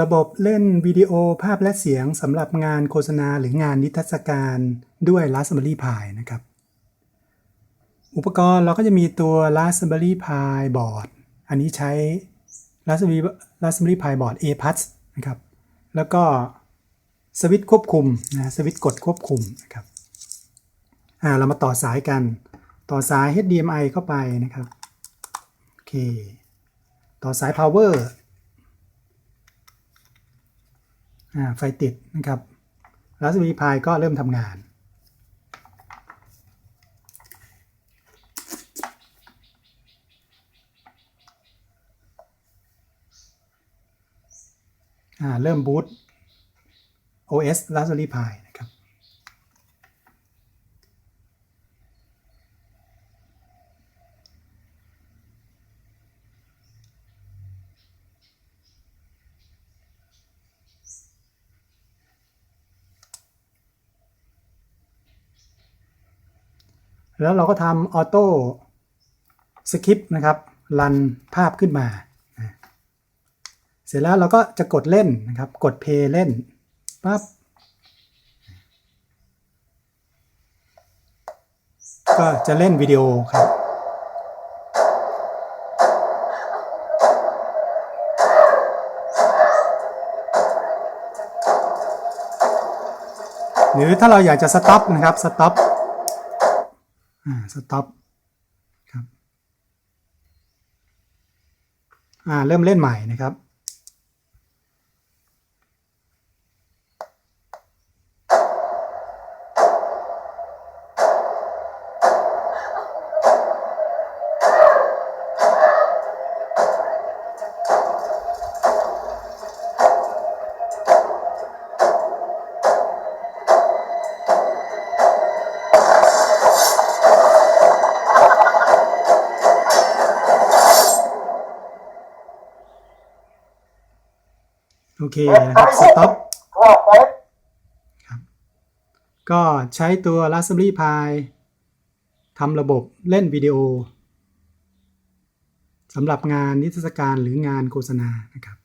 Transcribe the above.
ระบบเล่นวิดีโอภาพและเสียงสำหรับงานโฆษณาหรืองานนิทรรศการด้วย Raspberry Pi นะครับ อุปกรณ์เราก็จะมีตัว Raspberry Pi Board อันนี้ใช้ Raspberry Raspberry Pi Board A+ นะครับ แล้วก็สวิตช์ควบคุมนะสวิตช์กดควบคุมนะครับอ่าเรามาต่อสายกัน ต่อสาย HDMI เข้าไปนะครับ โอเค ต่อสาย power อ่า ไฟติดนะครับ Raspberry Pi ก็เริ่มทำงาน เริ่มบูต OS Raspberry Pi แล้วเราก็ทำออโต้สคริปต์นะครับรันภาพขึ้นมา เสร็จแล้วเราก็จะกดเล่นนะครับ กดเพย์เล่นปั๊บก็จะเล่นวิดีโอครับหรือถ้าเราอยากจะสต็อปนะครับสต็อป อ่าสต็อปครับอ่าเริ่มเล่นใหม่นะครับ โอเคนะครับสต็อปครับ ก็ใช้ตัว Raspberry Pi ทำระบบเล่นวิดีโอสำหรับงานนิทรรศการหรืองานโฆษณานะครับ